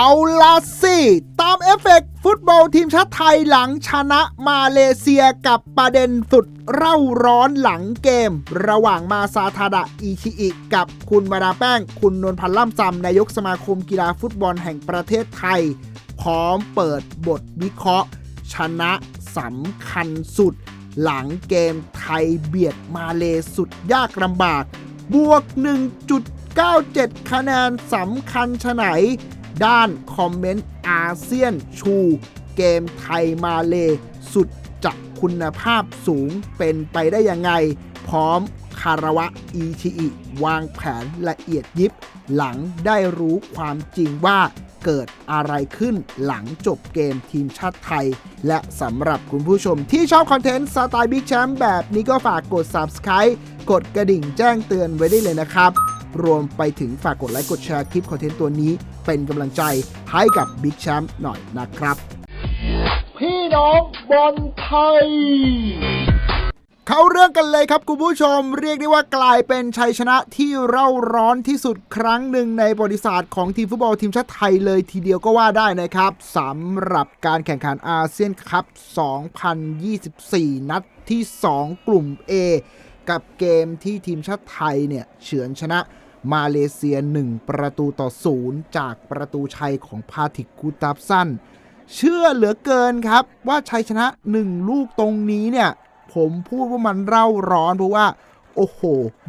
เอาละสิ ตามเอฟเฟกต์ฟุตบอลทีมชาติไทยหลังชนะมาเลเซียกับประเด็นสุดเร่าร้อนหลังเกม ระหว่างมาซาทาดะอิชิอิกับคุณมาดาแป้ง คุณนวลพันธ์ล่ำซำนายกสมาคมกีฬาฟุตบอลแห่งประเทศไทย พร้อมเปิดบทวิเคราะห์ ชนะสำคัญสุด หลังเกมไทยเบียดมาเลสุดยากลำบาก บวก 1.97 คะแนนสำคัญชะไหน ด้านคอมเมนต์อาเซียนชู เกมไทยมาเล สุดจะคุณภาพสูงเป็นไปได้ยังไง พร้อมคารวะอีทีอีวางแผนละเอียดยิบ หลังได้รู้ความจริงว่าเกิดอะไรขึ้นหลังจบเกมทีมชาติไทย และสำหรับคุณผู้ชมที่ชอบคอนเทนต์สไตล์บิ๊กแชมป์แบบนี้ก็ฝากกด Subscribe กดกระดิ่งแจ้งเตือนไว้ได้เลยนะครับ รวมไปถึงฝากกดไลค์กดแชร์คลิปคอนเทนต์ตัวนี้ เป็นกำลังใจให้กับบิ๊กแชมป์หน่อยนะครับ พี่น้องบอลไทยเข้าเรื่องกันเลยครับคุณผู้ชมเรียกได้ว่ากลายเป็นชัยชนะที่เร่าร้อนที่สุดครั้งหนึ่งในบริษัทของทีมฟุตบอลทีมชาติไทยเลยทีเดียวก็ว่าได้นะครับสำหรับการแข่งขันอาเซียนคัพ 2024 นัดที่ 2 กลุ่ม A กับเกมที่ทีมชาติไทยเนี่ยเฉือนชนะ มาเลเซีย 1 ประตูต่อ0จากประตูชัยของพาทิกกูตับสันเชื่อเหลือเกินครับ ว่าชัยชนะ 1 ลูกตรงนี้เนี่ย ผมพูดว่ามันเร่าร้อนเพราะว่า โอ้โห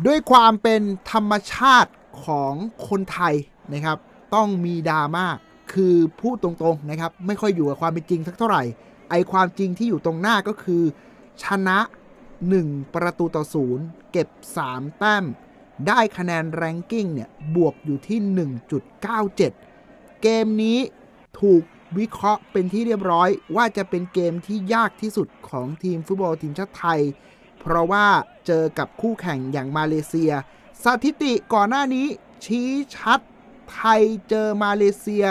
ด้วยความเป็นธรรมชาติของคนไทยนะครับ ต้องมีดราม่าคือพูดตรงๆนะครับ ไม่ค่อยอยู่กับความเป็นจริงสักเท่าไหร่ ไอความจริงที่อยู่ตรงหน้าก็คือ ชนะ 1 ประตูต่อศูนย์เก็บ 3 แต้ม ได้คะแนนแรงกิ้งเนี่ยบวกอยู่ที่ 1.97 เกมนี้ถูกวิเคราะห์เป็นที่เรียบร้อยว่าจะเป็นเกมที่ยากที่สุดของทีมฟุตบอลทีมชาติไทย เพราะว่าเจอกับคู่แข่งอย่างมาเลเซีย สถิติก่อนหน้านี้ชี้ชัดไทยเจอมาเลเซีย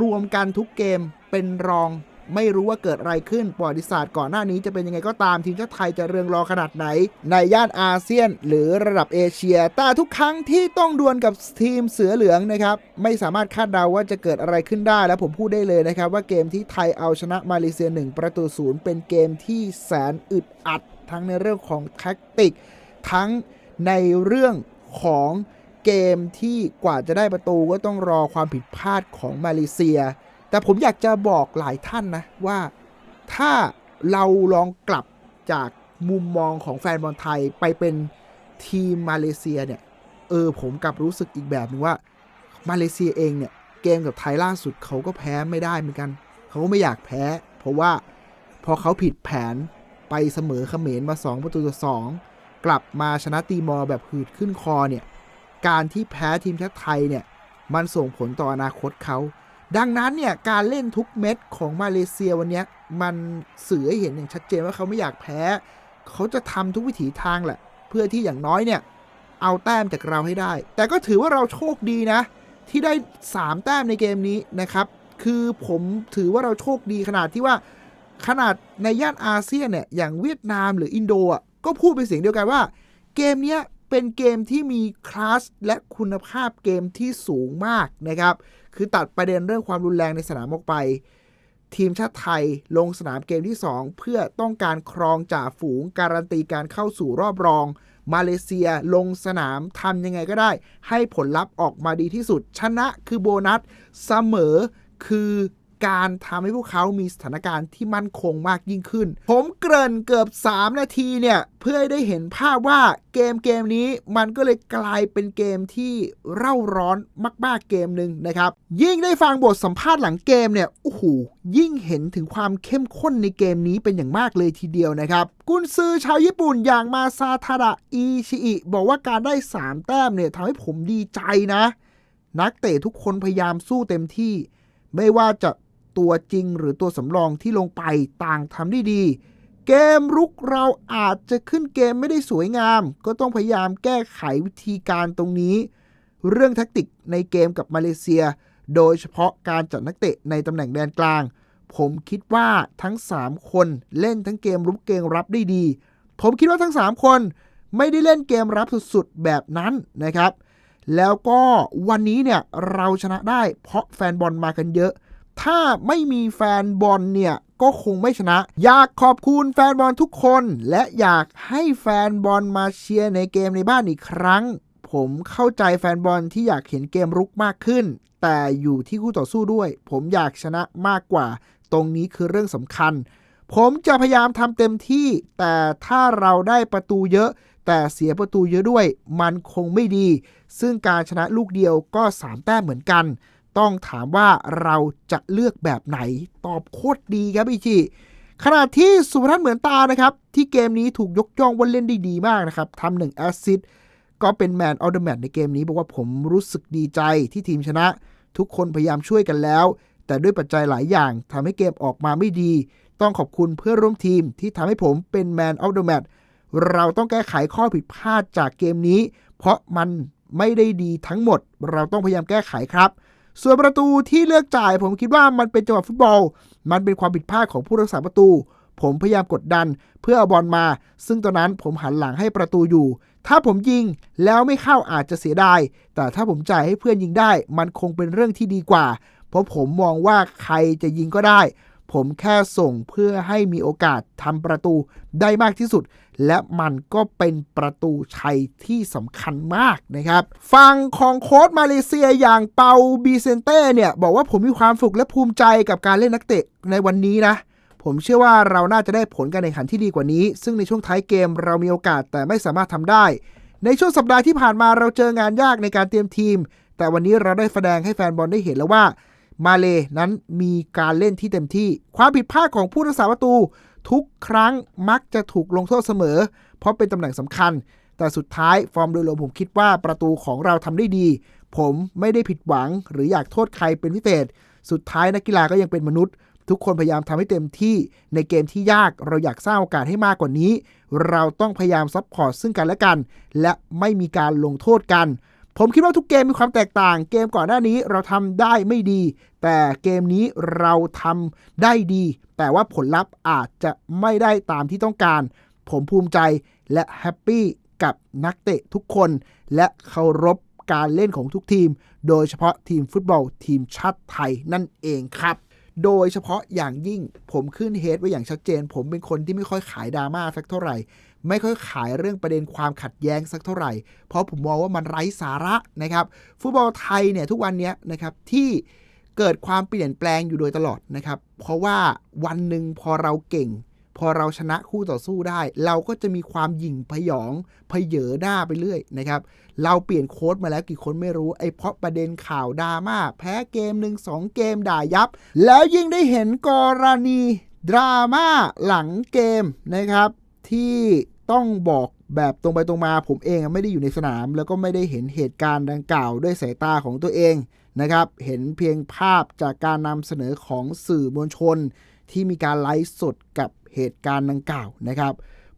รวมกันทุกเกมเป็นรอง ไม่รู้ว่าเกิดอะไรขึ้นประวัติศาสตร์ก่อนหน้านี้จะเป็นยังไงก็ตามทีมชาติไทยจะเรืองรอขนาดไหน ในย่านอาเซียน หรือระดับเอเชีย แต่ทุกครั้งที่ต้องดวลกับทีมเสือเหลืองนะครับไม่สามารถคาดเดาว่าจะเกิดอะไรขึ้นได้ และผมพูดได้เลยนะครับว่าเกมที่ไทยเอาชนะมาเลเซีย1ประตูศูนย์เป็นเกมที่แสนอึดอัด ทั้งในเรื่องของแท็กติก ทั้งในเรื่องของเกมที่กว่าจะได้ประตูก็ต้องรอความผิดพลาดของมาเลเซีย แต่ผมอยากจะบอกหลายท่านนะ ว่าถ้าเราลองกลับจากมุมมองของแฟนบอลไทยไปเป็นทีมมาเลเซียเนี่ย เออผมกลับรู้สึกอีกแบบหนึงว่ามาเลเซียเองเนี่ย เกมกับไทยล่าสุดเขาก็แพ้ไม่ได้เหมือนกันเขาก็ไม่อยากแพ้ เพราะว่าพอเขาผิดแผนไปเสมอเขมรมา 2 ประตูต่อ2กลับมาชนะตีมอร์แบบหืดขึ้นคอเนี่ย การที่แพ้ทีมชาติไทยเนี่ย มันส่งผลต่ออนาคตเขา ดังนั้นเนี่ยการเล่นทุกเม็ดของมาเลเซียวันนี้มันสื่อให้เห็นอย่างชัดเจนว่าเขาไม่อยากแพ้ เขาจะทำทุกวิถีทางแหละ เพื่อที่อย่างน้อยเนี่ยเอาแต้มจากเราให้ได้ แต่ก็ถือว่าเราโชคดีนะ ที่ได้ 3 แต้มในเกมนี้นะครับ คือผมถือว่าเราโชคดีขนาดที่ว่า ขนาดในย่านอาเซียนเนี่ยอย่างเวียดนามหรืออินโดอะก็พูดเป็นเสียงเดียวกันว่า เกมนี้เป็นเกมที่มีคลาสและคุณภาพเกมที่สูงมากนะครับ คือตัดประเด็นเรื่องความรุนแรงในสนามออกไป ทีมชาติไทยลงสนามเกมที่ 2 เพื่อต้องการครองจ่าฝูง การันตีการเข้าสู่รอบรอง มาเลเซียลงสนามทำยังไงก็ได้ ให้ผลลัพธ์ออกมาดีที่สุด ชนะคือโบนัสเสมอคือ การทำให้พวกเขามีสถานการณ์ที่มั่นคงมากยิ่งขึ้น ผมเกริ่นเกือบ 3 นาทีเนี่ย เพื่อให้ได้เห็นภาพว่าเกมเกมนี้มันก็เลยกลายเป็นเกมที่เร่าร้อนมากๆเกมหนึ่งนะครับ ยิ่งได้ฟังบทสัมภาษณ์หลังเกมเนี่ยโอ้โหยิ่งเห็นถึงความเข้มข้นในเกมนี้เป็นอย่างมากเลยทีเดียวนะครับ กุนซือชาวญี่ปุ่นอย่างมาซาทาดะอิชิอิบอกว่าการได้ 3 แต้มเนี่ยทำให้ผมดีใจนะ นักเตะทุกคนพยายามสู้เต็มที่ ไม่ว่าจะ ตัวจริงหรือตัวสำรองที่ลงไปต่างทำได้ดี เกมรุกเราอาจจะขึ้นเกมไม่ได้สวยงาม ก็ต้องพยายามแก้ไขวิธีการตรงนี้ เรื่องแท็กติกในเกมกับมาเลเซีย โดยเฉพาะการจัดนักเตะในตำแหน่งแดนกลาง ผมคิดว่าทั้ง 3 คนเล่นทั้งเกมรุกเกมรับได้ดี ผมคิดว่าทั้ง 3 คนไม่ได้เล่นเกมรับสุดๆแบบนั้นนะครับ แล้วก็วันนี้เนี่ยเราชนะได้เพราะแฟนบอลมากันเยอะ ถ้าไม่มีแฟนบอลเนี่ยก็คงไม่ชนะ อยากขอบคุณแฟนบอลทุกคน และอยากให้แฟนบอลมาเชียร์ในเกมในบ้านอีกครั้ง ผมเข้าใจแฟนบอลที่อยากเห็นเกมรุกมากขึ้น แต่อยู่ที่คู่ต่อสู้ด้วย ผมอยากชนะมากกว่า ตรงนี้คือเรื่องสำคัญ ผมจะพยายามทำเต็มที่ แต่ถ้าเราได้ประตูเยอะ แต่เสียประตูเยอะด้วย มันคงไม่ดี ซึ่งการชนะลูกเดียวก็ 3 แต้มเหมือนกัน ต้องถามว่าเราจะเลือกแบบไหนตอบโคตรดีครับอีจิขณะที่สุพนัทเหมือนตานะครับ ที่เกมนี้ถูกยกย่องว่าเล่นได้ดีมากนะครับทำหนึ่งแอสซิสก็เป็นแมนออเดอร์แมนในเกมนี้บอกว่าผมรู้สึกดีใจที่ทีมชนะ ทุกคนพยายามช่วยกันแล้ว แต่ด้วยปัจจัยหลายอย่างทำให้เกมออกมาไม่ดี ต้องขอบคุณเพื่อนร่วมทีมที่ทำให้ผมเป็นแมนออเดอร์แมนเราต้องแก้ไขข้อผิดพลาดจากเกมนี้ เพราะมันไม่ได้ดีทั้งหมด เราต้องพยายามแก้ไขครับ ส่วนประตูที่เลือกจ่าย ผมคิดว่ามันเป็นจังหวะฟุตบอล มันเป็นความผิดพลาดของผู้รักษาประตู ผมพยายามกดดันเพื่อเอาบอลมา ซึ่งตอนนั้นผมหันหลังให้ประตูอยู่ ถ้าผมยิงแล้วไม่เข้าอาจจะเสียดาย แต่ถ้าผมจ่ายให้เพื่อนยิงได้ มันคงเป็นเรื่องที่ดีกว่า เพราะผมมองว่าใครจะยิงก็ได้ ผมแค่ส่งเพื่อให้มีโอกาสทำประตูได้มากที่สุด และมันก็เป็นประตูชัยที่สำคัญมากนะครับ ฝั่งของโค้ชมาเลเซียอย่างเปาบีเซนเต้เนี่ย บอกว่าผมมีความสุขและภูมิใจกับการเล่นนักเตะในวันนี้นะ ผมเชื่อว่าเราน่าจะได้ผลการแข่งขันที่ดีกว่านี้ ซึ่งในช่วงท้ายเกมเรามีโอกาสแต่ไม่สามารถทำได้ ในช่วงสัปดาห์ที่ผ่านมาเราเจองานยากในการเตรียมทีม แต่วันนี้เราได้แสดงให้แฟนบอลได้เห็นแล้วว่า มาเลนั้นมีการเล่นที่เต็มที่ ความผิดพลาดของผู้รักษาประตู ทุกครั้งมักจะถูกลงโทษเสมอ เพราะเป็นตำแหน่งสำคัญ แต่สุดท้ายฟอร์มโดยรวมผมคิดว่าประตูของเราทำได้ดี ผมไม่ได้ผิดหวังหรืออยากโทษใครเป็นพิเศษ สุดท้ายนักกีฬาก็ยังเป็นมนุษย์ ทุกคนพยายามทำให้เต็มที่ในเกมที่ยากเราอยากสร้างโอกาสให้มากกว่านี้ เราต้องพยายามซัพพอร์ตซึ่งกันและกัน และไม่มีการลงโทษกันผมคิดว่าทุกเกมมีความแตกต่าง เกมก่อนหน้านี้เราทำได้ไม่ดี แต่เกมนี้เราทำได้ดี แต่ว่าผลลัพธ์อาจจะไม่ได้ตามที่ต้องการ ผมภูมิใจและแฮปปี้กับนักเตะทุกคน และเคารพการเล่นของทุกทีม โดยเฉพาะทีมฟุตบอลทีมชาติไทยนั่นเองครับ โดยเฉพาะอย่างยิ่งผมขึ้นเฮดไว้อย่างชัดเจน ผมเป็นคนที่ไม่ค่อยขายดราม่าสักเท่าไหร่ ไม่ค่อยขายเรื่องประเด็นความขัดแย้งสักเท่าไหร่ เพราะผมมองว่ามันไร้สาระนะครับ ฟุตบอลไทยเนี่ยทุกวันนี้นะครับที่ เกิดความเปลี่ยนแปลงอยู่โดยตลอดนะครับ เพราะว่าวันหนึ่งพอเราเก่ง พอเราชนะคู่ต่อสู้ได้ เราก็จะมีความหยิ่งพยองพเยอหน้าไปเรื่อยนะครับ เราเปลี่ยนโค้ดมาแล้วกี่คนไม่รู้ไอ้เพราะประเด็นข่าวดราม่าแพ้เกมหนึ่งสองเกมด่ายับ แล้วยิ่งได้เห็นกรณีดราม่าหลังเกมนะครับ ที่ต้องบอกแบบตรงไปตรงมาผมเองไม่ได้อยู่ในสนาม แล้วก็ไม่ได้เห็นเหตุการณ์ดังกล่าวด้วยสายตาของตัวเอง นะครับ เห็นเพียงภาพจากการนำเสนอของสื่อมวลชน ที่มีการไลฟ์สดกับเหตุการณ์ดังกล่าวนะครับ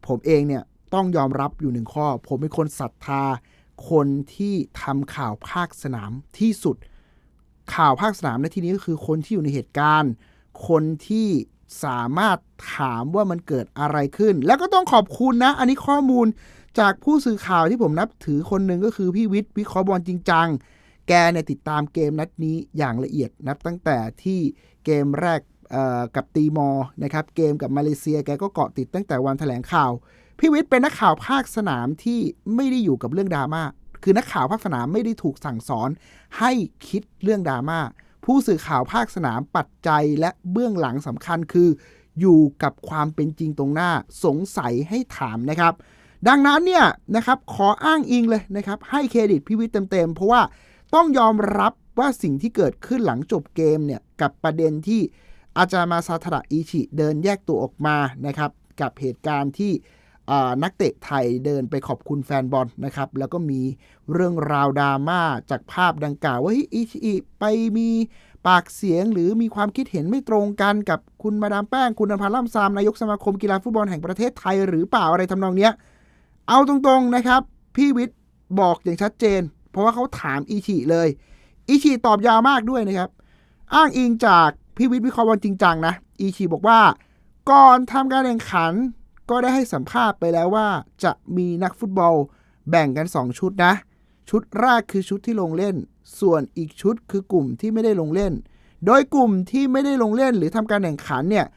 ผมเองเนี่ยต้องยอมรับอยู่หนึ่งข้อ ผมเป็นคนศรัทธา คนที่ทำข่าวภาคสนามที่สุด ข่าวภาคสนามในที่นี้ก็คือคนที่อยู่ในเหตุการณ์ คนที่สามารถถามว่ามันเกิดอะไรขึ้น แล้วก็ต้องขอบคุณนะ อันนี้ข้อมูลจากผู้สื่อข่าวที่ผมนับถือคนหนึ่งก็คือพี่วิทย์วิเคราะห์บอลจริงจัง แกเนี่ยติดตามเกมนัดนี้อย่างละเอียดนับตั้งแต่ที่เกมแรกกับตีมอร์นะครับเกมกับมาเลเซียแกก็เกาะติดตั้งแต่วันแถลงข่าวพี่วิทย์เป็นนักข่าวภาคสนามที่ไม่ได้อยู่กับเรื่องดราม่าคือนักข่าวภาคสนามไม่ได้ถูกสั่งสอนให้คิดเรื่องดราม่าผู้สื่อข่าวภาคสนามปัจจัยและเบื้องหลังสำคัญคือ อยู่กับความเป็นจริงตรงหน้าสงสัยให้ถามนะครับ ดังนั้นเนี่ยนะครับขออ้างอิงเลยนะครับให้เครดิตพี่วิทย์เต็มๆเพราะว่า ต้องยอมรับว่าสิ่งที่เกิดขึ้นหลังจบเกมเนี่ยกับประเด็นที่อาจารย์มาซาทระอิชิเดินแยกตัวออกมานะครับกับเหตุการณ์ที่นักเตะไทยเดินไปขอบคุณแฟนบอลนะครับ แล้วก็มีเรื่องราวดราม่าจากภาพดังกล่าวว่าอิชิอิไปมีปากเสียงหรือมีความคิดเห็นไม่ตรงกันกับคุณมาดามแป้งคุณอภันธ์ล่ำซามนายกสมาคมกีฬาฟุตบอลแห่งประเทศไทยหรือเปล่าอะไรทำนองเนี้ย เอาตรงๆนะครับ พี่วิทย์บอกอย่างชัดเจน เพราะว่าเขาถามอิชิเลย อิชิตอบยาวมากด้วยนะครับ อ้างอิงจากพี่วิทย์วิเคราะห์บอลจริงจังนะ อิชิบอกว่า ก่อนทำการแข่งขัน ก็ได้ให้สัมภาษณ์ไปแล้วว่า จะมีนักฟุตบอลแบ่งกัน 2 ชุดนะ ชุดแรกคือชุดที่ลงเล่น ส่วนอีกชุดคือกลุ่มที่ไม่ได้ลงเล่น โดยกลุ่มที่ไม่ได้ลงเล่นหรือทำการแข่งขันเนี่ย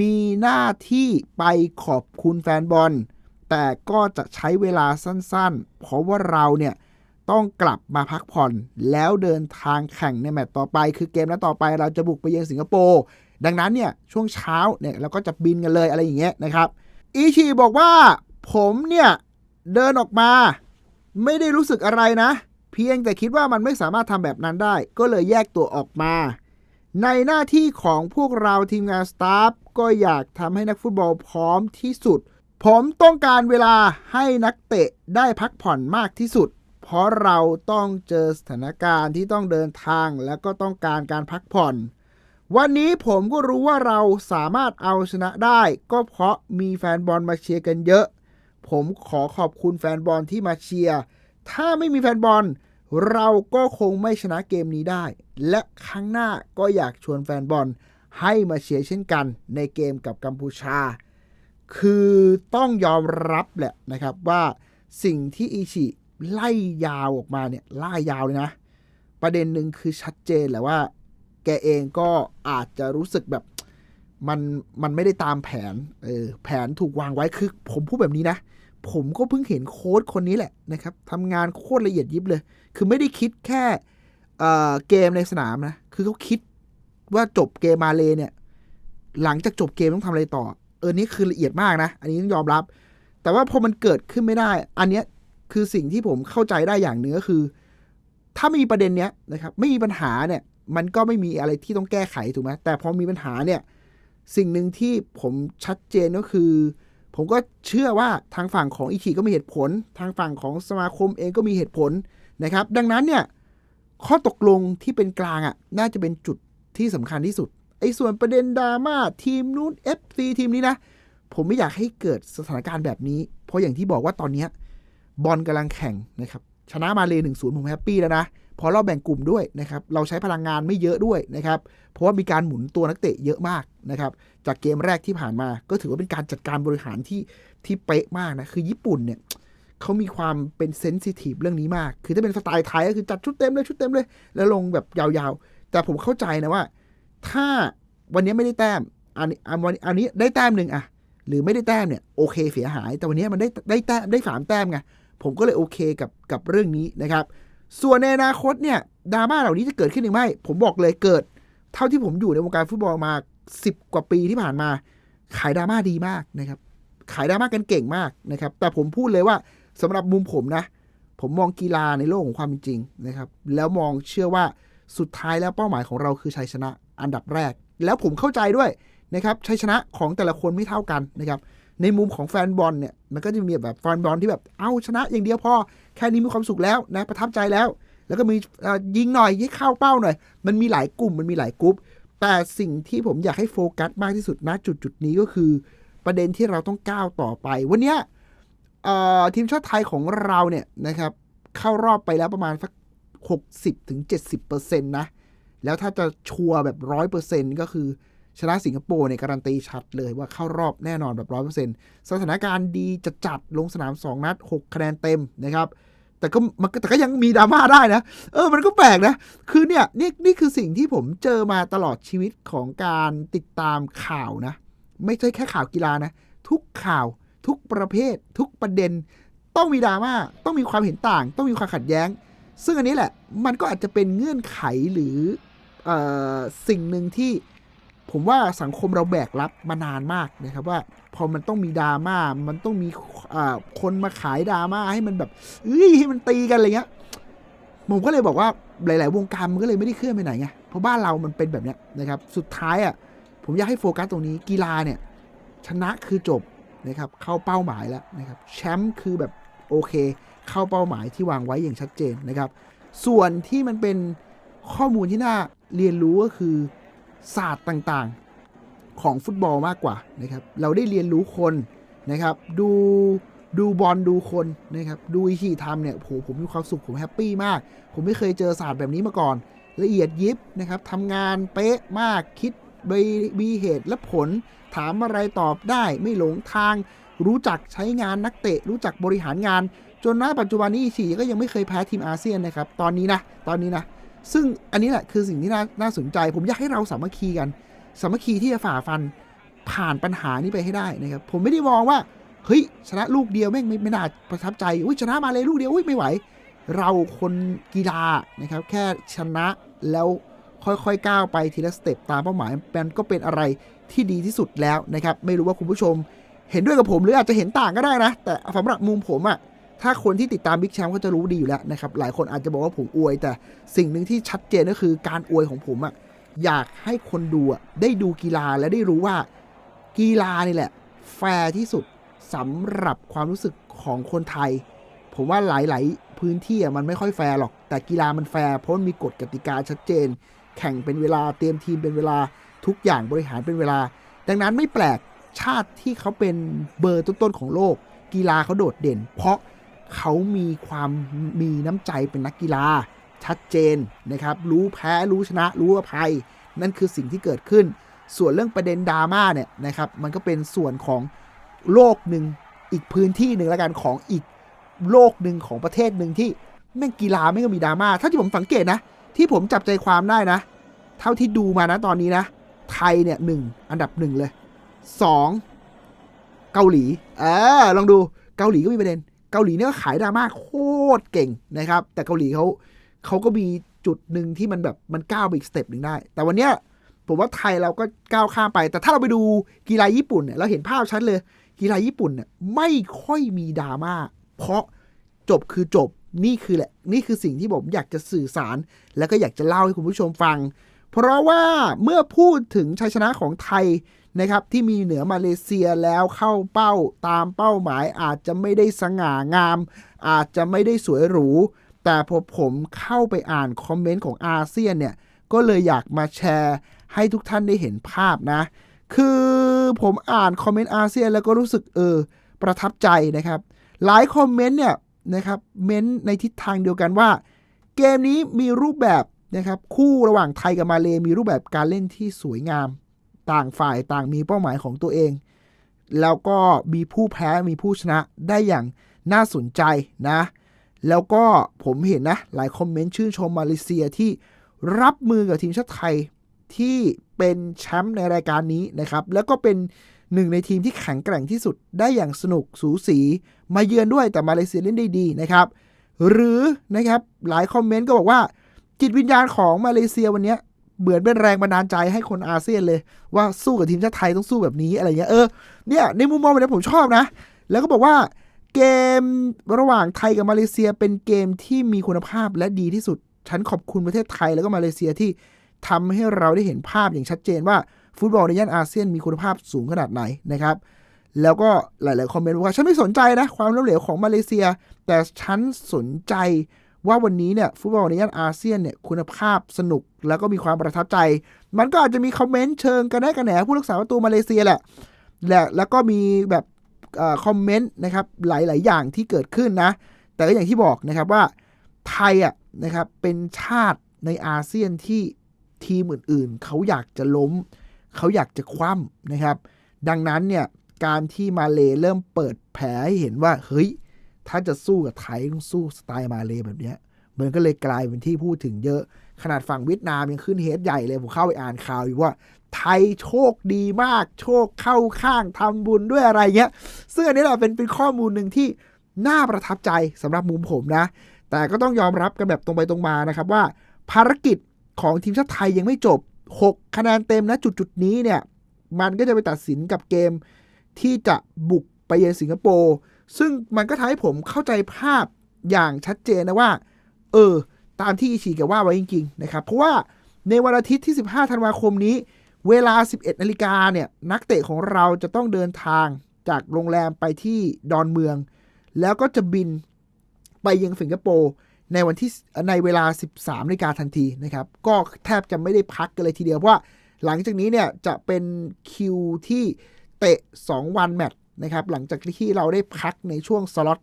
มีหน้าที่ไปขอบคุณแฟนบอล แต่ก็จะใช้เวลาสั้นๆ เพราะว่าเราเนี่ย ต้องกลับมาพักผ่อน แล้วเดินทางแข่งในแมตต์ต่อไป คือเกมนัดต่อไปเราจะบุกไปเยือนสิงคโปร์ดังนั้นเนี่ยช่วงเช้าเนี่ยเราก็จะบินกันเลยอะไรอย่างเงี้ยนะครับอีชีบอกว่าผมเนี่ยเดินออกมา ไม่ได้รู้สึกอะไรนะ เพียงแต่คิดว่ามันไม่สามารถทำแบบนั้นได้ ก็เลยแยกตัวออกมา ในหน้าที่ของพวกเราทีมงานสตาฟก็อยากทำให้นักฟุตบอลพร้อมที่สุด ผมต้องการเวลาให้นักเตะได้พักผ่อนมากที่สุด ราะเราต้องเจอสถานการณ์ที่ต้องเดินทางและก็ต้องการการพักผ่อน วันนี้ผมก็รู้ว่าเราสามารถเอาชนะได้ ก็เพราะมีแฟนบอลมาเชียร์กันเยอะ ผมขอขอบคุณแฟนบอลที่มาเชียร์ ถ้าไม่มีแฟนบอล เราก็คงไม่ชนะเกมนี้ได้ และครั้งหน้าก็อยากชวนแฟนบอลให้มาเชียร์เช่นกันในเกมกับกัมพูชา คือต้องยอมรับแหละนะครับว่าสิ่งที่อิชิ ไล่ยาวออกมาเนี่ยไล่ยาวเลยนะ ประเด็นหนึ่งคือชัดเจนแหละว่า แกเองก็อาจจะรู้สึกแบบมันมันไม่ได้ตามแผนเออแผนถูกวางไว้คือผมพูดแบบนี้นะ ผมก็เพิ่งเห็นโค้ดคนนี้แหละนะครับทำงานโคตรละเอียดยิบเลย คือไม่ได้คิดแค่เอ่อเกมในสนามนะ คือเขาคิดว่าจบเกมมาเลเนี่ย หลังจากจบเกมต้องทำอะไรต่อ เออนี่คือละเอียดมากนะ อันนี้ต้องยอมรับ แต่ว่าพอมันเกิดขึ้นไม่ได้ อันเนี้ย คือสิ่งที่ผมเข้าใจได้อย่างหนึ่งก็คือ ถ้าไม่มีประเด็นเนี้ยนะครับไม่มีปัญหาเนี่ยมันก็ไม่มีอะไรที่ต้องแก้ไขถูกไหมแต่พอมีปัญหาเนี่ยสิ่งหนึ่งที่ผมชัดเจนก็คือ ผมก็เชื่อว่าทางฝั่งของอิชิก็มีเหตุผล ทางฝั่งของสมาคมเองก็มีเหตุผลนะครับ ดังนั้นเนี่ยข้อตกลงที่เป็นกลางอะ่ะน่าจะเป็นจุดที่สำคัญที่สุดไอ้ส่วนประเด็นดราม่าทีมนู้น FC ทีมนี้นะ ผมไม่อยากให้เกิดสถานการณ์แบบนี้ เพราะอย่างที่บอกว่าตอนเนี้ย บอลกำลังแข่งนะครับชนะมาเลยหนึ่งศูนย์ผมแฮปปี้แล้วนะเพราะเราแบ่งกลุ่มด้วยนะครับ เราใช้พลังงานไม่เยอะด้วยนะครับ เพราะว่ามีการหมุนตัวนักเตะเยอะมากนะครับ จากเกมแรกที่ผ่านมา ก็ถือว่าเป็นการจัดการบริหารที่ที่เป๊ะมากนะ คือญี่ปุ่นเนี่ยเขามีความเป็นเซนซิทีฟเรื่องนี้มาก คือถ้าเป็นสไตล์ไทยก็คือจัดชุดเต็มเลยชุดเต็มเลย แล้วลงแบบยาวๆ แต่ผมเข้าใจนะว่า ถ้าวันนี้ไม่ได้แต้ม อันนี้วันอันนี้ได้แต้มหนึ่งอะหรือไม่ได้แต้มเนี่ยโอเคเสียหาย แต่วันนี้มันได้ได้แต้มได้สามแต้มไง ผมก็เลยโอเคกับกับเรื่องนี้นะครับ ส่วนในอนาคตเนี่ยดราม่าเหล่านี้จะเกิดขึ้นหรือไม่ ผมบอกเลยเกิด เท่าที่ผมอยู่ในวงการฟุตบอลมา 10 กว่าปีที่ผ่านมา ขายดราม่าดีมากนะครับ ขายดราม่ากันเก่งมากนะครับ แต่ผมพูดเลยว่าสำหรับมุมผมนะ ผมมองกีฬาในโลกของความเป็นจริงนะครับ แล้วมองเชื่อว่าสุดท้ายแล้วเป้าหมายของเราคือชัยชนะอันดับแรก แล้วผมเข้าใจด้วยนะครับชัยชนะของแต่ละคนไม่เท่ากันนะครับ ในมุมของแฟนบอลเนี่ยมันก็จะมีแบบแฟนบอลที่แบบเอาชนะอย่างเดียวพอแค่นี้มีความสุขแล้วนะประทับใจแล้ว แล้วก็มีเอ่อยิงหน่อยยิงเข้าเป้าหน่อย มันมีหลายกลุ่มมันมีหลายกลุ่มแต่สิ่งที่ผมอยากให้โฟกัสมากที่สุดณจุดจุดนี้ก็คือ ประเด็นที่เราต้องก้าวต่อไป วันนี้เอ่อทีมชาติไทยของเราเนี่ยนะครับเข้ารอบไปแล้วประมาณสัก60ถึง70%นะแล้วถ้าจะชัวร์แบบร้อยเปอร์เซ็นก็คือ ชนะสิงคโปร์เนี่ยการันตีชัดเลยว่าเข้ารอบแน่นอนแบบร้อยเปอร์เซ็นต์สถานการณ์ดีจัดจัดลงสนาม 2 นัด 6 คะแนนเต็มนะครับ แต่ก็มันแต่ก็ยังมีดราม่าได้นะ เออ มันก็แปลกนะ คือเนี่ยนี่นี่คือสิ่งที่ผมเจอมาตลอดชีวิตของการติดตามข่าวนะ ไม่ใช่แค่ข่าวกีฬานะ ทุกข่าวทุกประเภท ทุกประเด็น ต้องมีดราม่าต้องมีความเห็นต่าง ต้องมีความขัดแย้ง ซึ่งอันนี้แหละ มันก็อาจจะเป็นเงื่อนไขหรือออสิ่งหนึ่งที่ ผมว่าสังคมเราแบกรับมานานมากนะครับว่าพอมันต้องมีดราม่ามันต้องมีคนมาขายดราม่าให้มันแบบเอ้ยให้มันตีกันอะไรเงี้ยผมก็เลยบอกว่าหลาย ๆ วงการมันก็เลยไม่ได้เคลื่อนไปไหนไงเพราะบ้านเรามันเป็นแบบเนี้ยนะครับ สุดท้ายอะผมอยากให้โฟกัสตรงนี้กีฬาเนี่ย ชนะคือจบนะครับ เข้าเป้าหมายแล้วนะครับแชมป์คือแบบโอเค เข้าเป้าหมายที่วางไว้อย่างชัดเจนนะครับ ส่วนที่มันเป็นข้อมูลที่น่าเรียนรู้ก็คือ ศาสตร์ต่างๆของฟุตบอลมากกว่านะครับเราได้เรียนรู้คนนะครับดูดูบอลดูคนนะครับดูวิธีทำเนี่ยโหผมมีความสุขผมแฮปปี้มาก ผมไม่เคยเจอศาสตร์แบบนี้มาก่อน ละเอียดยิบนะครับทำงานเป๊ะมากคิดมีมีเหตุและผล ถามอะไรตอบได้ไม่หลงทาง รู้จักใช้งานนักเตะ รู้จักบริหารงาน จนณปัจจุบันนี้อิชิก็ยังไม่เคยแพ้ทีมอาเซียนนะครับ ตอนนี้นะ ตอนนี้นะ ซึ่งอันนี้แหละคือสิ่งที่น่าน่าสนใจ ผมอยากให้เราสามัคคีกัน สามัคคีที่จะฝ่าฟันผ่านปัญหานี้ไปให้ได้นะครับ ผมไม่ได้มองว่าเฮ้ยชนะลูกเดียวแม่งไม่ไม่น่าประทับใจอุ้ยชนะมาเลยลูกเดียวอุ้ยไม่ไหว เราคนกีฬานะครับ แค่ชนะแล้วค่อยๆก้าวไปทีละสเต็ปตามเป้าหมายมันก็เป็นอะไรที่ดีที่สุดแล้วนะครับ ไม่รู้ว่าคุณผู้ชมเห็นด้วยกับผมหรืออาจจะเห็นต่างก็ได้นะ แต่สำหรับมุมผมอะ ถ้าคนที่ติดตามบิ๊กแชมป์ก็จะรู้ดีอยู่แล้วนะครับ หลายคนอาจจะบอกว่าผมอวย แต่สิ่งหนึ่งที่ชัดเจนก็คือการอวยของผมอะอยากให้คนดูได้ดูกีฬาและได้รู้ว่ากีฬานี่แหละ แฟร์ที่สุดสำหรับความรู้สึกของคนไทย ผมว่าหลาย ๆ พื้นที่มันไม่ค่อยแฟร์หรอก แต่กีฬามันแฟร์เพราะมันมีกฎกติกาชัดเจน แข่งเป็นเวลาเตรียมทีมเป็นเวลาทุกอย่างบริหารเป็นเวลา ดังนั้นไม่แปลกชาติที่เขาเป็นเบอร์ต้น ๆ ของโลก กีฬาเขาโดดเด่น เพราะ เขามีความมีน้ำใจเป็นนักกีฬา ชัดเจนนะครับ รู้แพ้รู้ชนะรู้อภัย นั่นคือสิ่งที่เกิดขึ้น ส่วนเรื่องประเด็นดราม่าเนี่ยนะครับ มันก็เป็นส่วนของโลกหนึ่งอีกพื้นที่หนึ่งล้วกันของอีกโลกหนึ่งของประเทศหนึ่งที่แม่งกีฬาไม่ก็มีดราม่าถ้าที่ผมสังเกตนะ ที่ผมจับใจความได้นะ เท่าที่ดูมานะตอนนี้นะ ไทยเนี่ยหนึ่งอันดับหนึ่งเลยสองเกาหลีเออลองดูเกาหลีก็มีประเด็น เกาหลีเนี่ยก็ขายดราม่าโคตรเก่งนะครับ แต่เกาหลีเขาเขาก็มีจุดหนึ่งที่มันแบบมันก้าวไปอีกสเต็ปหนึ่งได้ แต่วันเนี้ยผมว่าไทยเราก็ก้าวข้ามไป แต่ถ้าเราไปดูกีฬาญี่ปุ่นเนี่ยเราเห็นภาพชัดเลย กีฬาญี่ปุ่นเนี่ยไม่ค่อยมีดราม่าเพราะจบคือจบนี่คือแหละ นี่คือสิ่งที่ผมอยากจะสื่อสาร แล้วก็อยากจะเล่าให้คุณผู้ชมฟัง เพราะว่าเมื่อพูดถึงชัยชนะของไทย นะครับที่มีเหนือมาเลเซียแล้วเข้าเป้าตามเป้าหมายอาจจะไม่ได้สง่างาม อาจจะไม่ได้สวยหรู แต่พอผมเข้าไปอ่านคอมเมนต์ของอาเซียนเนี่ยก็เลยอยากมาแชร์ให้ทุกท่านได้เห็นภาพนะ คือผมอ่านคอมเมนต์อาเซียนแล้วก็รู้สึกเออประทับใจนะครับ หลายคอมเมนต์เนี่ยนะครับเม้นในทิศทางเดียวกันว่า เกมนี้มีรูปแบบนะครับคู่ระหว่างไทยกับมาเลมีรูปแบบการเล่นที่สวยงาม ต่างฝ่ายต่างมีเป้าหมายของตัวเอง แล้วก็มีผู้แพ้มีผู้ชนะได้อย่างน่าสนใจนะ แล้วก็ผมเห็นนะ หลายคอมเมนต์ชื่นชมมาเลเซียที่รับมือกับทีมชาติไทยที่เป็นแชมป์ในรายการนี้นะครับ แล้วก็เป็นหนึ่งในทีมที่แข็งแกร่งที่สุดได้อย่างสนุกสูสี มาเยือนด้วยแต่มาเลเซียเล่นได้ดีนะครับ หรือนะครับหลายคอมเมนต์ก็บอกว่า จิตวิญญาณของมาเลเซียวันนี้ เหมือนเป็นแรงบันดาลใจให้คนอาเซียนเลย ว่าสู้กับทีมชาติไทยต้องสู้แบบนี้อะไรเงี้ยเออเนี่ยในมุมมองแบบนี้ผมชอบนะ แล้วก็บอกว่าเกมระหว่างไทยกับมาเลเซียเป็นเกมที่มีคุณภาพและดีที่สุด ฉันขอบคุณประเทศไทยแล้วก็มาเลเซียที่ทำให้เราได้เห็นภาพอย่างชัดเจนว่าฟุตบอลในย่านอาเซียนมีคุณภาพสูงขนาดไหนนะครับ แล้วก็หลาย ๆ คอมเมนต์บอกว่าฉันไม่สนใจนะ ความล้มเหลวของมาเลเซีย แต่ฉันสนใจ ว่าวันนี้เนี่ยฟุตบอลในย่านอาเซียนเนี่ยคุณภาพสนุกแล้วก็มีความประทับใจ มันก็อาจจะมีคอมเมนต์เชิงกันได้กันแหนผู้รักษาประตูมาเลเซียแหละและ แล้วก็มีแบบคอมเมนต์นะครับหลาย ๆ อย่างที่เกิดขึ้นนะ แต่ก็อย่างที่บอกนะครับว่าไทยอะนะครับเป็นชาติในอาเซียนที่ทีมอื่น ๆ เขาอยากจะล้ม เขาอยากจะคว่ำนะครับ ดังนั้นเนี่ยการที่มาเลเริ่มเปิดแผลให้เห็นว่าเฮ้ย ถ้าจะสู้กับไทยต้องสู้สไตล์มาเลยแบบเนี้ยมันก็เลยกลายเป็นที่พูดถึงเยอะ ขนาดฝั่งเวียดนามยังขึ้นเฮดใหญ่เลย ผมเข้าไปอ่านข่าวอยู่ว่า ไทยโชคดีมาก โชคเข้าข้างทำบุญด้วยอะไรเงี้ย ซึ่งอันนี้แหละเป็นเป็นข้อมูลหนึ่งที่น่าประทับใจสำหรับมุมผมนะ แต่ก็ต้องยอมรับกันแบบตรงไปตรงมานะครับว่า ภารกิจของทีมชาติไทยยังไม่จบ 6 คะแนนเต็มนะจุดจุดนี้เนี่ย มันก็จะไปตัดสินกับเกมที่จะบุกไปเยือนสิงคโปร์ ซึ่งมันก็ทำให้ผมเข้าใจภาพอย่างชัดเจนนะว่า เออ ตามที่อิชิแกว่าไว้จริงๆนะครับ เพราะว่าในวันอาทิตย์ที่ 15 ธันวาคมนี้ เวลา 11 นาฬิกาเนี่ย นักเตะของเราจะต้องเดินทางจากโรงแรมไปที่ดอนเมือง แล้วก็จะบินไปยังสิงคโปร์ในวันที่ในเวลา 13นาฬิกาทันทีนะครับ ก็แทบจะไม่ได้พักกันเลยทีเดียวเพราะว่าหลังจากนี้เนี่ยจะเป็นคิวที่เตะ 2 วันแมตช์ นะครับหลังจากที่เราได้พักในช่วงสล็อต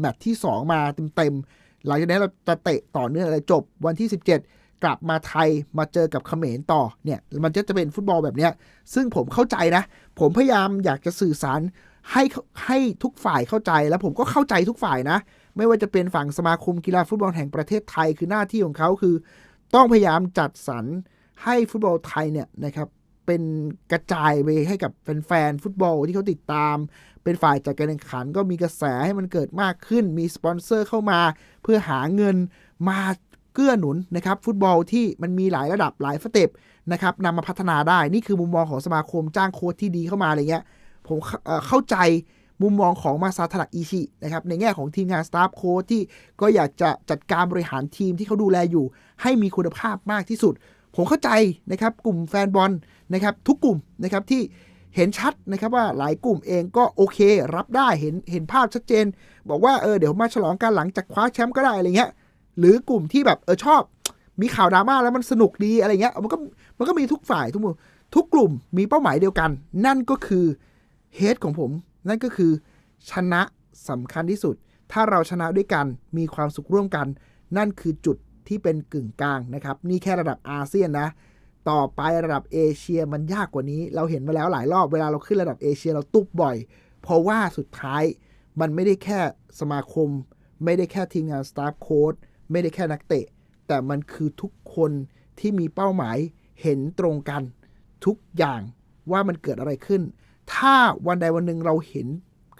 แมตช์ที่ 2 มาเต็มๆ หลังจากนั้นเราจะเตะต่อเนื่องเลยจบวันที่ 17 กลับมาไทยมาเจอกับเขมรต่อเนี่ยมันจะจะเป็นฟุตบอลแบบเนี้ยซึ่งผมเข้าใจนะ ผมพยายามอยากจะสื่อสารให้ให้ทุกฝ่ายเข้าใจแล้วผมก็เข้าใจทุกฝ่ายนะ ไม่ว่าจะเป็นฝั่งสมาคมกีฬาฟุตบอลแห่งประเทศไทยคือหน้าที่ของเขาคือ ต้องพยายามจัดสรรให้ฟุตบอลไทยเนี่ยนะครับ เป็นกระจายไปให้กับแฟนๆฟุตบอลที่เขาติดตาม เป็นฝ่ายจัดการแข่งขัน ก็มีกระแสให้มันเกิดมากขึ้น มีสปอนเซอร์เข้ามา เพื่อหาเงินมาเกื้อหนุนนะครับฟุตบอลที่มันมีหลายระดับหลายสเต็ปนะครับนำมาพัฒนาได้นี่คือมุมมองของสมาคมจ้างโค้ชที่ดีเข้ามาอะไรเงี้ยผมเข้าใจมุมมองของมาซาทาระอิชินะครับในแง่ของทีมงานสตาฟโค้ชที่ก็อยากจะจัดการบริหารทีมที่เขาดูแลอยู่ ให้มีคุณภาพมากที่สุด ผมเข้าใจนะครับกลุ่มแฟนบอล นะครับทุกกลุ่มนะครับที่เห็นชัดนะครับว่าหลายกลุ่มเองก็โอเค รับได้เห็นเห็นภาพชัดเจน บอกว่าเออเดี๋ยวมาฉลองกันหลังจากคว้าแชมป์ก็ได้อะไรเงี้ยหรือกลุ่มที่แบบเออชอบ มีข่าวดราม่าแล้วมันสนุกดีอะไรเงี้ยมันก็มันก็มีทุกฝ่ายทุกมุมทุกกลุ่มมีเป้าหมายเดียวกัน นั่นก็คือเฮดของผม นั่นก็คือ ชนะสำคัญที่สุด ถ้าเราชนะด้วยกันมีความสุขร่วมกัน นั่นคือจุดที่เป็นกึ่งกลางนะครับ นี่แค่ระดับอาเซียนนะ ต่อไประดับเอเชียมันยากกว่านี้ เราเห็นมาแล้วหลายรอบเวลาเราขึ้นระดับเอเชียเราตุบบ่อย เพราะว่าสุดท้ายมันไม่ได้แค่สมาคม ไม่ได้แค่ทีมงานสตาฟโค้ดไม่ได้แค่นักเตะ แต่มันคือทุกคนที่มีเป้าหมายเห็นตรงกันทุกอย่างว่ามันเกิดอะไรขึ้น ถ้าวันใดวันหนึ่งเราเห็น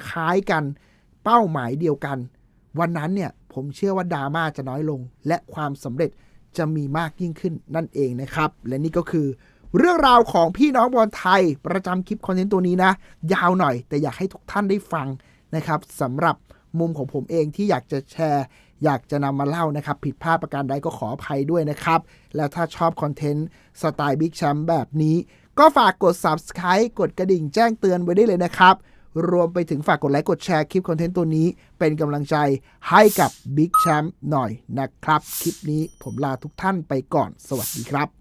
คล้ายกัน เป้าหมายเดียวกัน วันนั้นเนี่ยผมเชื่อว่าดราม่าจะน้อยลง และความสำเร็จ จะมีมากยิ่งขึ้นนั่นเองนะครับ และนี่ก็คือ เรื่องราวของพี่น้องบอลไทย ประจำคลิปคอนเทนต์ตัวนี้นะ ยาวหน่อย แต่อยากให้ทุกท่านได้ฟังนะครับสำหรับมุมของผมเองที่อยากจะแชร์ อยากจะนำมาเล่านะครับ ผิดพลาดประการใดก็ขออภัยด้วยนะครับ แล้วถ้าชอบคอนเทนต์สไตล์บิ๊กแชมป์แบบนี้ ก็ฝากกด Subscribe กดกระดิ่งแจ้งเตือนไว้ได้เลยนะครับ รวมไปถึงฝากกดไลค์กดแชร์คลิปคอนเทนต์ตัวนี้ เป็นกำลังใจให้กับ Big Champ หน่อยนะครับ คลิปนี้ผมลาทุกท่านไปก่อน สวัสดีครับ